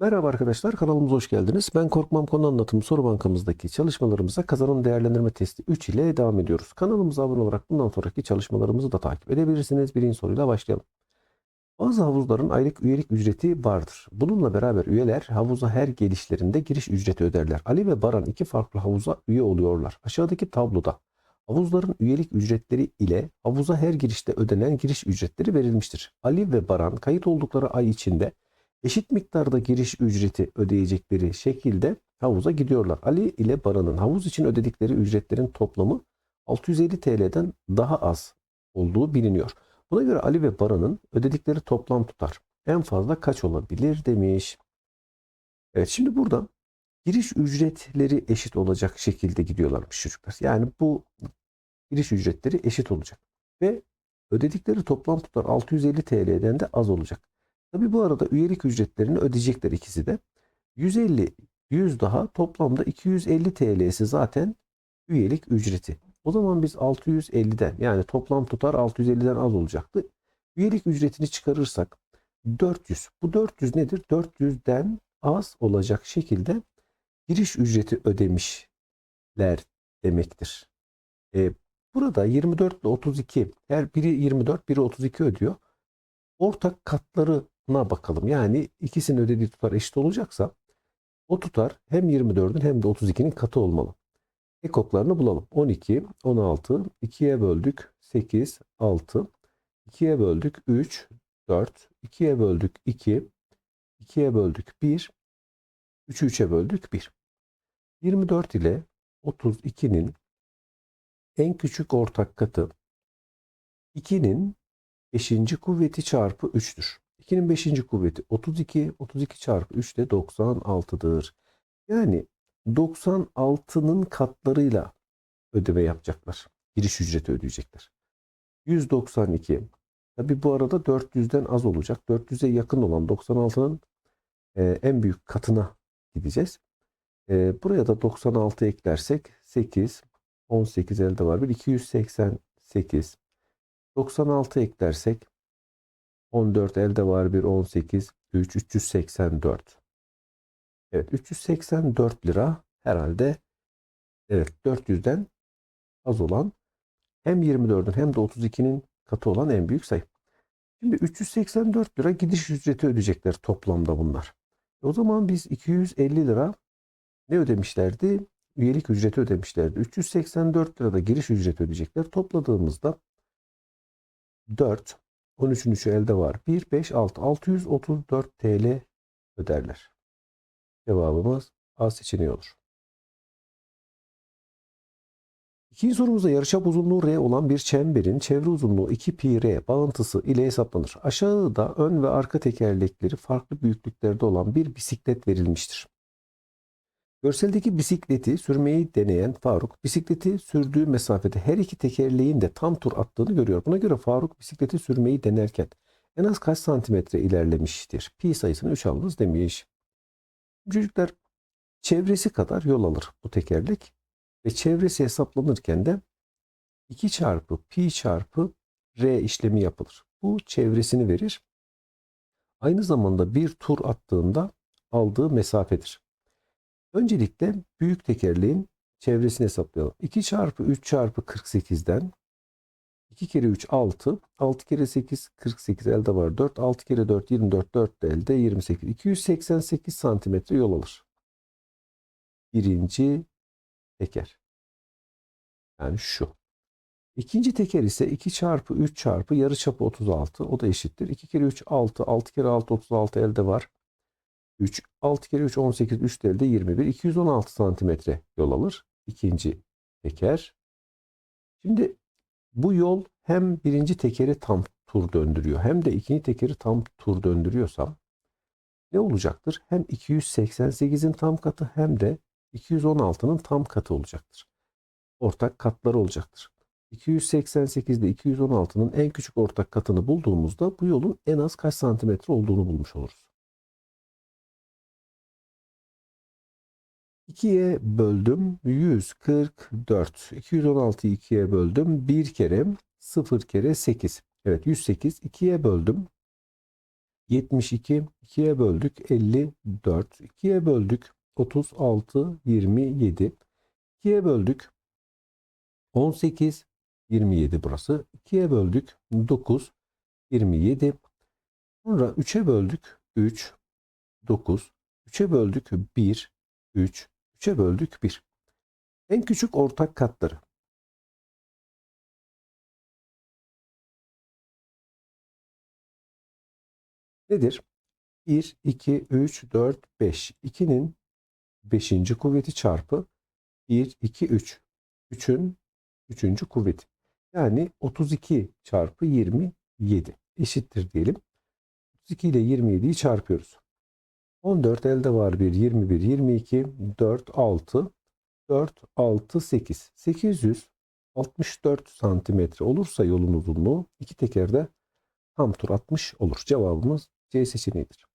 Merhaba arkadaşlar, kanalımıza hoş geldiniz. Ben Korkmam Konu Anlatım Soru Bankamızdaki çalışmalarımıza kazanım değerlendirme testi 3 ile devam ediyoruz. Kanalımıza abone olarak bundan sonraki çalışmalarımızı da takip edebilirsiniz. Birinci soruyla başlayalım. Bazı havuzların aylık üyelik ücreti vardır. Bununla beraber üyeler havuza her gelişlerinde giriş ücreti öderler. Ali ve Baran iki farklı havuza üye oluyorlar. Aşağıdaki tabloda havuzların üyelik ücretleri ile havuza her girişte ödenen giriş ücretleri verilmiştir. Ali ve Baran kayıt oldukları ay içinde eşit miktarda giriş ücreti ödeyecekleri şekilde havuza gidiyorlar. Ali ile Baran'ın havuz için ödedikleri ücretlerin toplamı 650 TL'den daha az olduğu biliniyor. Buna göre Ali ve Baran'ın ödedikleri toplam tutar en fazla kaç olabilir demiş. Evet şimdi burada giriş ücretleri eşit olacak şekilde gidiyorlarmış çocuklar. Yani bu giriş ücretleri eşit olacak. Ve ödedikleri toplam tutar 650 TL'den de az olacak. Tabi bu arada üyelik ücretlerini ödeyecekler ikisi de. 150, 100 daha toplamda 250 TL'si zaten üyelik ücreti. O zaman biz 650'den yani toplam tutar 650'den az olacaktı. Üyelik ücretini çıkarırsak 400. Bu 400 nedir? 400'den az olacak şekilde giriş ücreti ödemişler demektir. E, burada 24 ile 32 her biri 24 biri 32 ödüyor. Ortak katlarına bakalım. Yani ikisinin ödediği tutar eşit olacaksa o tutar hem 24'ün hem de 32'nin katı olmalı. Ekoklarını bulalım. 12, 16, 2'ye böldük 8, 6, 2'ye böldük 3, 4, 2'ye böldük 2, 2'ye böldük 1, 3'ü 3'e böldük 1. 24 ile 32'nin en küçük ortak katı 2'nin 5. kuvveti çarpı 3'tür. 2'nin 5. kuvveti 32, 32 çarpı 3 de 96'dır. Yani 96'nın katlarıyla ödeme yapacaklar. Giriş ücreti ödeyecekler. 192. Tabi bu arada 400'den az olacak. 400'e yakın olan 96'nın e, en büyük katına gideceğiz. E, buraya da 96 eklersek 8, 18 elde var. Bir 288. 96 eklersek 14 elde var bir 18, 3, 384. Evet 384 lira herhalde evet 400'den az olan hem 24'ün hem de 32'nin katı olan en büyük sayı. Şimdi 384 lira gidiş ücreti ödeyecekler toplamda bunlar. O zaman biz 250 lira ne ödemişlerdi? Üyelik ücreti ödemişlerdi. 384 lira da giriş ücreti ödeyecekler. Topladığımızda 4, 13'ün 3'ü elde var. 1, 5, 6, 634 TL öderler. Cevabımız A seçeneği olur. İkinci sorumuzda yarıçap uzunluğu R olan bir çemberin çevre uzunluğu 2 pi R bağıntısı ile hesaplanır. Aşağıda ön ve arka tekerlekleri farklı büyüklüklerde olan bir bisiklet verilmiştir. Görseldeki bisikleti sürmeyi deneyen Faruk, bisikleti sürdüğü mesafede her iki tekerleğin de tam tur attığını görüyor. Buna göre Faruk bisikleti sürmeyi denerken en az kaç santimetre ilerlemiştir? Pi sayısını 3 alınız demiş. Çocuklar çevresi kadar yol alır bu tekerlek ve çevresi hesaplanırken de 2 çarpı pi çarpı r işlemi yapılır. Bu çevresini verir. Aynı zamanda bir tur attığında aldığı mesafedir. Öncelikle büyük tekerleğin çevresini hesaplayalım. 2 çarpı 3 çarpı 48'den 2 kere 3 6. 6 kere 8 48 elde var 4. 6 kere 4 24 4 de elde 28. 288 santimetre yol alır. Birinci teker. Yani şu. İkinci teker ise 2 çarpı 3 çarpı yarıçapı 36. O da eşittir. 2 kere 3 6. 6 kere 6 36 elde var. 3, 6 kere 3 18, 3 elde 21. 216 santimetre yol alır. İkinci teker. Şimdi bu yol hem birinci tekeri tam tur döndürüyor hem de ikinci tekeri tam tur döndürüyorsam ne olacaktır? Hem 288'in tam katı hem de 216'nın tam katı olacaktır. Ortak katları olacaktır. 288 ile 216'nın en küçük ortak katını bulduğumuzda bu yolun en az kaç santimetre olduğunu bulmuş oluruz. 2'ye böldüm 144. 216'yı 2'ye böldüm. 1 kere 0 kere 8. Evet 108. 2'ye böldüm. 72 2'ye böldük 54 2'ye böldük 36 27 2'ye böldük 18 27 burası 2'ye böldük 9 27 sonra 3'e böldük 3 9 3'e böldük 1 3 3'e böldük 1 en küçük ortak katları nedir? 1, 2, 3, 4, 5. 2'nin 5. kuvveti çarpı 1, 2, 3. 3'ün 3. kuvveti. Yani 32 çarpı 27 eşittir diyelim. 32 ile 27'yi çarpıyoruz. 14 elde var bir 21, 22, 4, 6, 4, 6, 8. 864 santimetre olursa yolun uzunluğu iki tekerde tam tur atmış olur. Cevabımız C seçeneğidir.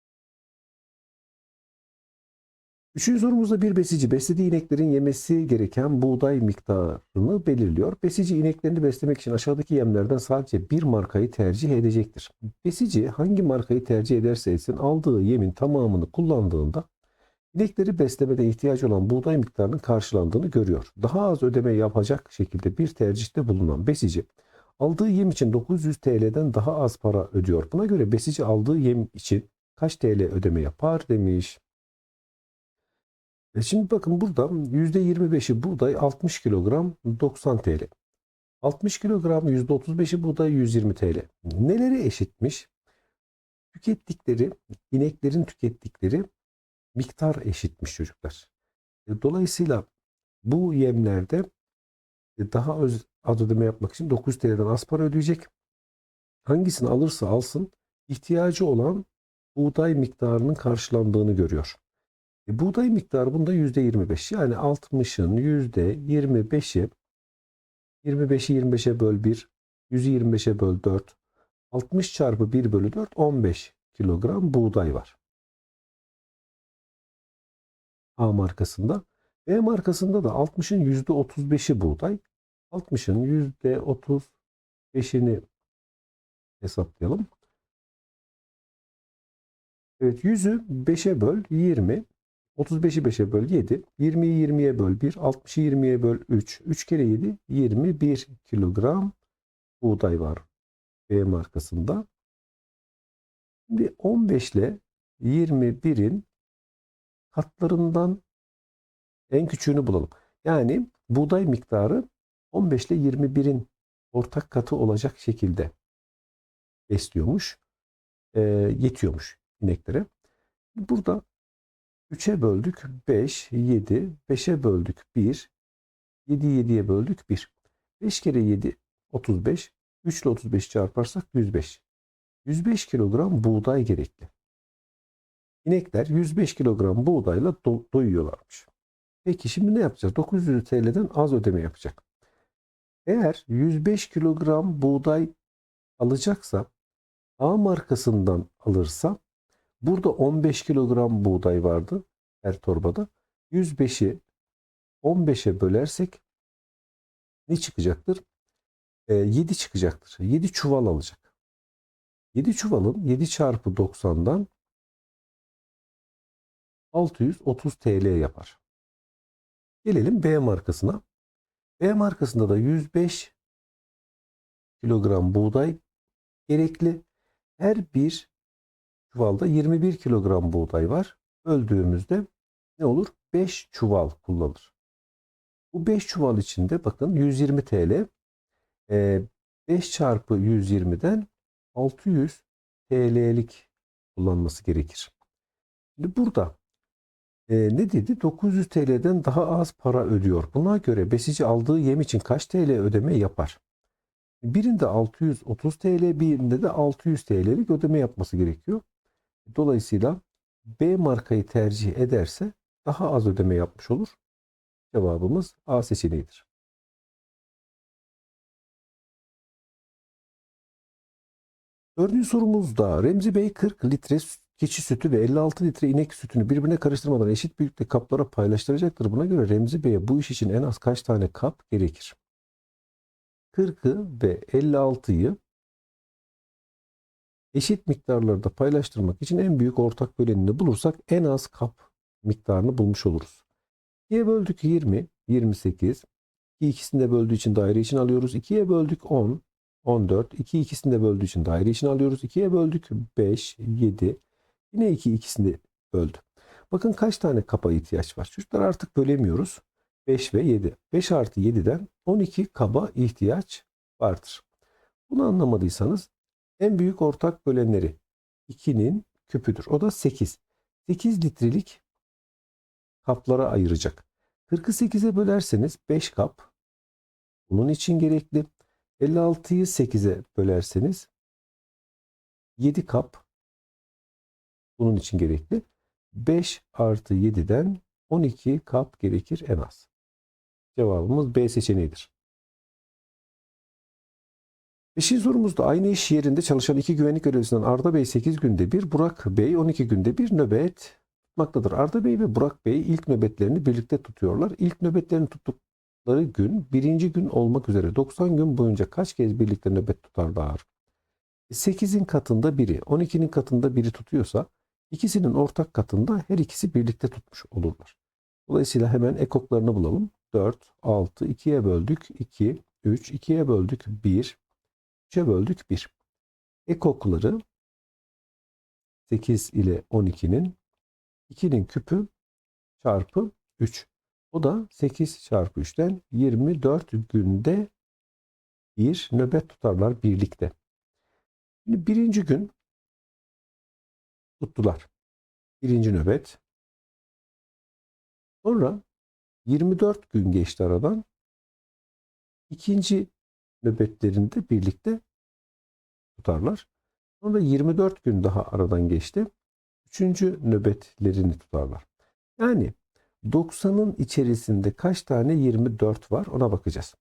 Üçüncü sorumuzda bir besici beslediği ineklerin yemesi gereken buğday miktarını belirliyor. Besici ineklerini beslemek için aşağıdaki yemlerden sadece bir markayı tercih edecektir. Besici hangi markayı tercih ederse etsin aldığı yemin tamamını kullandığında inekleri beslemede ihtiyacı olan buğday miktarının karşılandığını görüyor. Daha az ödeme yapacak şekilde bir tercihte bulunan besici aldığı yem için 900 TL'den daha az para ödüyor. Buna göre besici aldığı yem için kaç TL ödeme yapar demiş. E şimdi bakın burada %25'i buğday 60 kilogram 90 TL. 60 kilogram %35'i buğday 120 TL. Neleri eşitmiş? Tükettikleri, ineklerin tükettikleri miktar eşitmiş çocuklar. E, Dolayısıyla bu yemlerde e, daha öz, az ödeme yapmak için 900 TL'den az para ödeyecek. Hangisini alırsa alsın ihtiyacı olan buğday miktarının karşılandığını görüyor. E, buğday miktarı bunda %25. Yani 60'ın %25'i 25'i 25'e böl 1, 100'ü 25'e böl 4. 60 çarpı 1 bölü 4 15 kilogram buğday var. A markasında. B markasında da 60'ın %35'i buğday. 60'ın %35'ini hesaplayalım. Evet 100'ü 5'e böl 20. 35'i 5'e böl 7. 20'yi 20'ye böl 1. 60'ı 20'ye böl 3. 3 kere 7 21 kilogram buğday var B markasında. Şimdi 15 ile 21'in katlarından en küçüğünü bulalım. Yani buğday miktarı 15 ile 21'in ortak katı olacak şekilde besliyormuş. E, yetiyormuş ineklere. Burada 3'e böldük 5, 7, 5'e böldük 1, 7 7'ye böldük 1. 5 kere 7 35, 3 ile 35 çarparsak 105. 105 kilogram buğday gerekli. İnekler 105 kilogram buğdayla do- doyuyorlarmış. Peki şimdi ne yapacağız? 900 TL'den az ödeme yapacak. Eğer 105 kilogram buğday alacaksa A markasından alırsa burada 15 kilogram buğday vardı her torbada. 105'i 15'e bölersek ne çıkacaktır? E, 7 çıkacaktır. 7 çuval alacak. 7 çuvalın 7 çarpı 90'dan 630 TL yapar. Gelelim B markasına. B markasında da 105 kilogram buğday gerekli. Her bir çuvalda 21 kilogram buğday var. Öldüğümüzde ne olur? 5 çuval kullanır. Bu 5 çuval içinde bakın 120 TL. 5 çarpı 120'den 600 TL'lik kullanması gerekir. Şimdi burada e, ne dedi? 900 TL'den daha az para ödüyor. Buna göre besici aldığı yem için kaç TL ödeme yapar? Birinde 630 TL, birinde de 600 TL'lik ödeme yapması gerekiyor. Dolayısıyla B markayı tercih ederse daha az ödeme yapmış olur. Cevabımız A seçeneğidir. Dördüncü sorumuzda Remzi Bey 40 litre keçi sütü ve 56 litre inek sütünü birbirine karıştırmadan eşit büyüklükte kaplara paylaştıracaktır. Buna göre Remzi Bey'e bu iş için en az kaç tane kap gerekir? 40'ı ve 56'yı eşit miktarlarda paylaştırmak için en büyük ortak bölenini bulursak en az kap miktarını bulmuş oluruz. 2'ye böldük 20, 28. 2 ikisini de böldüğü için daire için alıyoruz. 2'ye böldük 10, 14. 2 ikisini de böldüğü için daire için alıyoruz. 2'ye böldük 5, 7. Yine 2 ikisini böldü. Bakın kaç tane kaba ihtiyaç var. Çocuklar artık bölemiyoruz. 5 ve 7. 5 artı 7'den 12 kaba ihtiyaç vardır. Bunu anlamadıysanız en büyük ortak bölenleri 2'nin küpüdür. O da 8. 8 litrelik kaplara ayıracak. 40'ı 8'e bölerseniz 5 kap bunun için gerekli. 56'yı 8'e bölerseniz 7 kap bunun için gerekli. 5 artı 7'den 12 kap gerekir en az. Cevabımız B seçeneğidir. Beşinci sorumuzda aynı iş yerinde çalışan iki güvenlik görevlisinden Arda Bey 8 günde bir, Burak Bey 12 günde bir nöbet tutmaktadır. Arda Bey ve Burak Bey ilk nöbetlerini birlikte tutuyorlar. İlk nöbetlerini tuttukları gün birinci gün olmak üzere 90 gün boyunca kaç kez birlikte nöbet tutarlar? 8'in katında biri, 12'nin katında biri tutuyorsa ikisinin ortak katında her ikisi birlikte tutmuş olurlar. Dolayısıyla hemen ekoklarını bulalım. 4, 6, 2'ye böldük 2, 3, 2'ye böldük 1, 3'e böldük 1. Ekokları 8 ile 12'nin 2'nin küpü çarpı 3. O da 8 çarpı 3'ten 24 günde bir nöbet tutarlar birlikte. Şimdi birinci gün tuttular. Birinci nöbet. Sonra 24 gün geçti aradan. İkinci nöbetlerinde birlikte tutarlar. Sonra 24 gün daha aradan geçti. Üçüncü nöbetlerini tutarlar. Yani 90'ın içerisinde kaç tane 24 var ona bakacağız.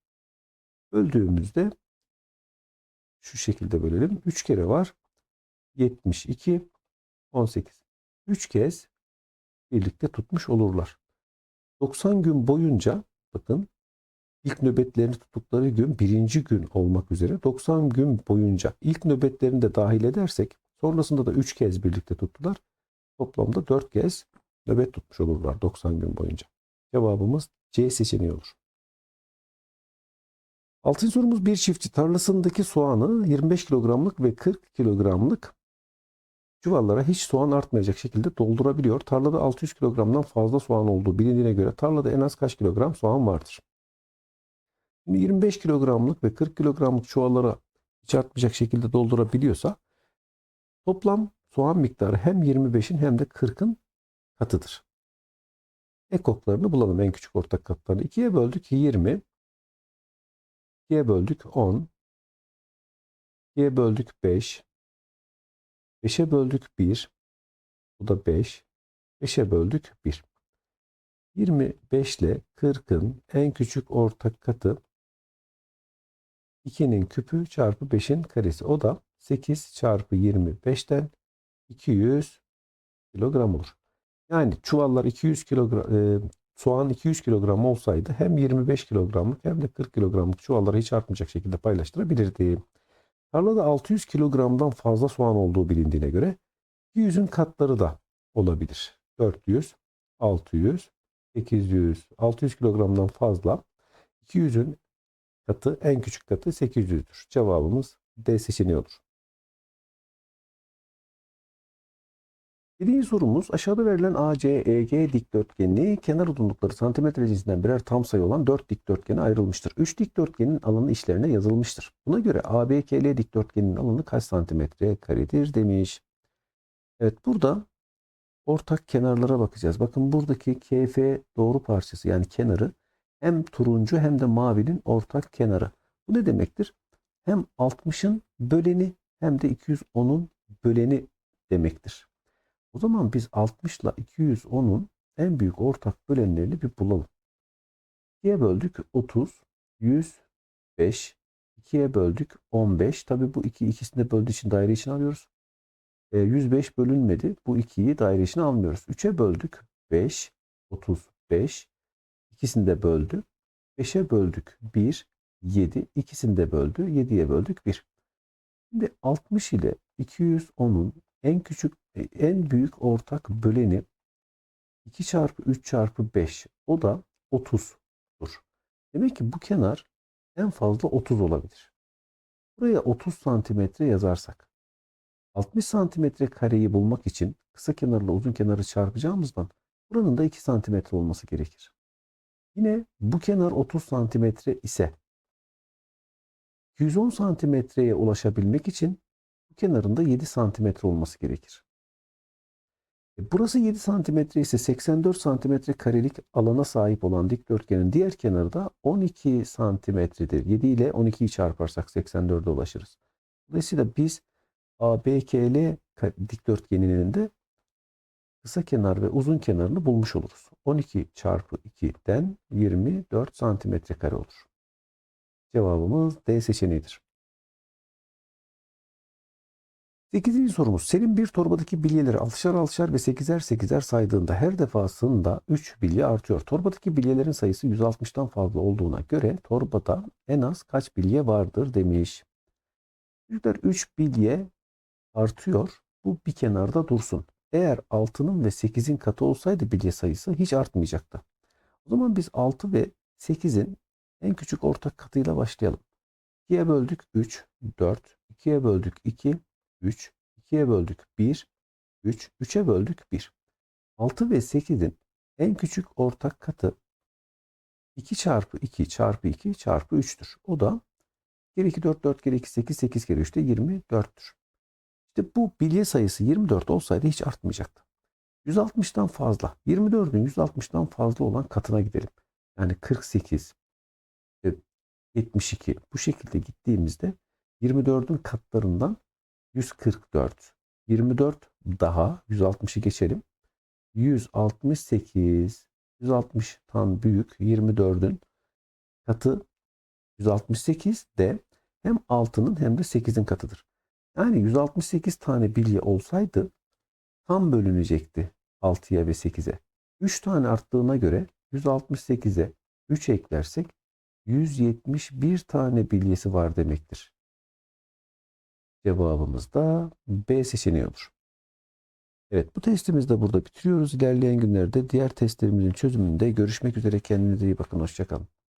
Böldüğümüzde şu şekilde bölelim. 3 kere var. 72, 18. 3 kez birlikte tutmuş olurlar. 90 gün boyunca bakın ilk nöbetlerini tuttukları gün birinci gün olmak üzere 90 gün boyunca ilk nöbetlerini de dahil edersek sonrasında da 3 kez birlikte tuttular. Toplamda 4 kez nöbet tutmuş olurlar 90 gün boyunca. Cevabımız C seçeneği olur. Altıncı sorumuz bir çiftçi tarlasındaki soğanı 25 kilogramlık ve 40 kilogramlık çuvallara hiç soğan artmayacak şekilde doldurabiliyor. Tarlada 600 kilogramdan fazla soğan olduğu bilindiğine göre tarlada en az kaç kilogram soğan vardır? Şimdi 25 kilogramlık ve 40 kilogramlık çuvallara hiç artmayacak şekilde doldurabiliyorsa toplam soğan miktarı hem 25'in hem de 40'ın katıdır. Ekoklarını bulalım en küçük ortak katlarını. 2'ye böldük 20. 2'ye böldük 10. 2'ye böldük 5. 5'e böldük 1. Bu da 5. 5'e böldük 1. 25 ile 40'ın en küçük ortak katı 2'nin küpü çarpı 5'in karesi. O da 8 çarpı 25'ten 200 kilogram olur. Yani çuvallar 200 kilogram, e, soğan 200 kilogram olsaydı hem 25 kilogramlık hem de 40 kilogramlık çuvalları hiç artmayacak şekilde paylaştırabilirdi. Tarlada 600 kilogramdan fazla soğan olduğu bilindiğine göre 200'ün katları da olabilir. 400, 600, 800, 600 kilogramdan fazla 200'ün katı en küçük katı 800'dür. Cevabımız D seçeneği olur. Birinci sorumuz aşağıda verilen ACEG dikdörtgeni kenar uzunlukları santimetre cinsinden birer tam sayı olan 4 dikdörtgene ayrılmıştır. 3 dikdörtgenin alanı işlerine yazılmıştır. Buna göre ABKL dikdörtgeninin alanı kaç santimetre karedir demiş. Evet burada ortak kenarlara bakacağız. Bakın buradaki KF doğru parçası yani kenarı hem turuncu hem de mavinin ortak kenarı. Bu ne demektir? Hem 60'ın böleni hem de 210'un böleni demektir. O zaman biz 60 ile 210'un en büyük ortak bölenlerini bir bulalım. 2'ye böldük 30, 105, 2'ye böldük 15. Tabi bu 2 ikisini böldüğü için daire için alıyoruz. E, 105 bölünmedi. Bu 2'yi daire için almıyoruz. 3'e böldük 5, 35. İkisini de böldü. 5'e böldük 1, 7. İkisini de böldü. 7'ye böldük 1. Şimdi 60 ile 210'un en küçük en büyük ortak böleni 2 çarpı 3 çarpı 5 o da 30'dur. Demek ki bu kenar en fazla 30 olabilir. Buraya 30 santimetre yazarsak 60 santimetre kareyi bulmak için kısa kenarla uzun kenarı çarpacağımızdan buranın da 2 santimetre olması gerekir. Yine bu kenar 30 santimetre ise 210 santimetreye ulaşabilmek için bu kenarın da 7 santimetre olması gerekir. E, Burası 7 santimetre ise 84 santimetre karelik alana sahip olan dikdörtgenin diğer kenarı da 12 santimetredir. 7 ile 12'yi çarparsak 84'e ulaşırız. Dolayısıyla biz ABKL dikdörtgeninin de kısa kenar ve uzun kenarını bulmuş oluruz. 12 çarpı 2'den 24 santimetre kare olur. Cevabımız D seçeneğidir. 8. sorumuz. Selim bir torbadaki bilyeleri altışar altışar ve 8'er 8'er saydığında her defasında 3 bilye artıyor. Torbadaki bilyelerin sayısı 160'tan fazla olduğuna göre torbada en az kaç bilye vardır demiş. Çocuklar 3 bilye artıyor. Bu bir kenarda dursun. Eğer 6'nın ve 8'in katı olsaydı bilye sayısı hiç artmayacaktı. O zaman biz 6 ve 8'in en küçük ortak katıyla başlayalım. 2'ye böldük 3, 4, 2'ye böldük 2, 3, 2'ye böldük 1, 3, 3'e böldük 1. 6 ve 8'in en küçük ortak katı 2 çarpı 2 çarpı 2 çarpı 3'tür. O da kere 2 4 4 kere 2 8 8 kere 3 de 24'tür. İşte bu bilye sayısı 24 olsaydı hiç artmayacaktı. 160'tan fazla. 24'ün 160'tan fazla olan katına gidelim. Yani 48, e, 72 bu şekilde gittiğimizde 24'ün katlarından 144, 24 daha 160'ı geçelim. 168, 160'tan büyük 24'ün katı 168 de hem 6'nın hem de 8'in katıdır. Yani 168 tane bilye olsaydı tam bölünecekti 6'ya ve 8'e. 3 tane arttığına göre 168'e 3 eklersek 171 tane bilyesi var demektir. Cevabımız da B seçeneği olur. Evet bu testimizi de burada bitiriyoruz. İlerleyen günlerde diğer testlerimizin çözümünde görüşmek üzere. Kendinize iyi bakın. Hoşçakalın.